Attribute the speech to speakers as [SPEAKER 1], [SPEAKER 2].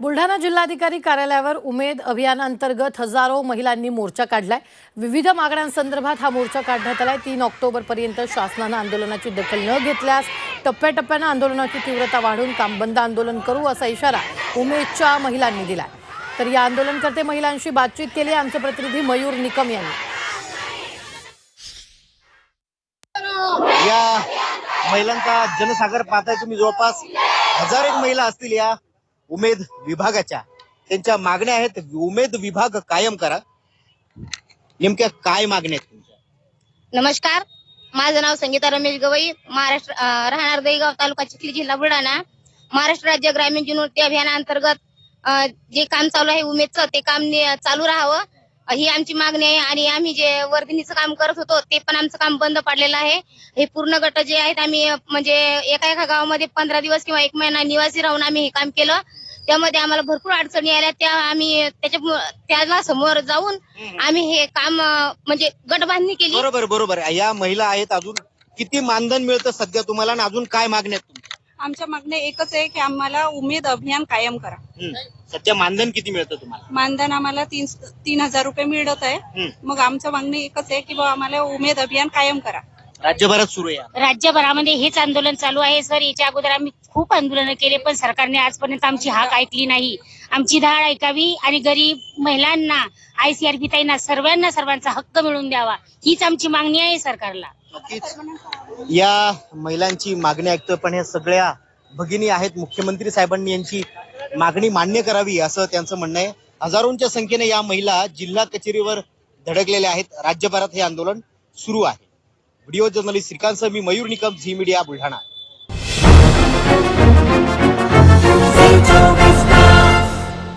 [SPEAKER 1] बुलढाणा जिल्हाधिकारी कार्यालयावर उमेद अभियानांतर्गत हजारो महिलांनी मोर्चा काढलाय. विविध मागण्यांसंदर्भात हा मोर्चा काढण्यात आलाय. तीन ऑक्टोबरपर्यंत शासनानं आंदोलनाची दखल न घेतल्यास टप्प्याटप्प्यानं आंदोलनाची तीव्रता वाढून काम बंद आंदोलन करू असा इशारा उमेदच्या महिलांनी दिलाय. तर या आंदोलनकर्ते महिलांशी बातचीत केली आहे आमचे प्रतिनिधी मयूर निकम यांनी.
[SPEAKER 2] या महिलांचा जनसागर पाहताय तुम्ही जवळपास हजार एक महिला असतील या उमेद विभागाच्या. त्यांच्या मागण्या आहेत उमेद विभाग कायम करा. नेमक्या काय मागण्या आहेत तुमच्या?
[SPEAKER 3] नमस्कार. माझं नाव संगीता रमेश गवई. महाराष्ट्र अं, राहणार दहीगाव तालुका चिखली जिल्हा बुलढाणा. महाराष्ट्र राज्य ग्रामीण जीवनोन्नती अभियानाअंतर्गत अं, जे काम चालू आहे उमेदचं ते काम ने- चालू राहावं. ही आमची मागणी आहे आणि आम्ही जे वर्धिनीचं काम करत होतो ते पण आमचं काम बंद पडलेलं आहे. हे पूर्ण गट जे आहेत आम्ही म्हणजे एका एका गावामध्ये पंधरा दिवस किंवा एक महिना निवासी राहून आम्ही हे काम केलं. त्यामध्ये आम्हाला भरपूर अडचणी आल्या. त्या आम्ही त्याच्या त्याला समोर जाऊन आम्ही हे काम म्हणजे गट बांधणी केली.
[SPEAKER 2] बरोबर बरोबर. या महिला आहेत अजून. किती मानधन मिळतं सध्या तुम्हाला? आणि अजून काय मागण्या आहेत तुमच्या?
[SPEAKER 4] आमच्या मागण्या एकच आहे की आम्हाला उमेद अभियान कायम करा.
[SPEAKER 2] हम्म. सध्या मानधन किती मिळतं तुम्हाला?
[SPEAKER 4] मानधन आम्हाला तीन तीन हजार रुपये मिळत आहे. मग आमचं मागणी एकच आहे की बा आम्हाला उमेद अभियान कायम करा.
[SPEAKER 2] राज्यभरात सुरू आहे
[SPEAKER 5] राज्यभरामध्ये हेच आंदोलन चालू आहे सर. याच्या अगोदर आम्ही खूप आंदोलन केले पण सरकारने आजपर्यंत आमची हाक ऐकली नाही. आमची धाड ऐकावी आणि गरीब महिलांना आयसीआरपी ताईंना सर्वांना सर्वांचा हक्क मिळवून द्यावा. हीच आमची मागणी आहे सरकारला.
[SPEAKER 2] या महिलांची मागणी ऐकतोय पण या सगळ्या भगिनी आहेत. मुख्यमंत्री साहेबांनी यांची मागणी मान्य करावी असं त्यांचं म्हणणं आहे. हजारोंच्या संख्येने या महिला जिल्हा कचेरीवर धडकलेल्या आहेत. राज्यभरात हे आंदोलन सुरू आहे. व्हिडिओ जर्नलिस्ट श्रीकांत मी मयूर निकम झी मीडिया बुलढाणा.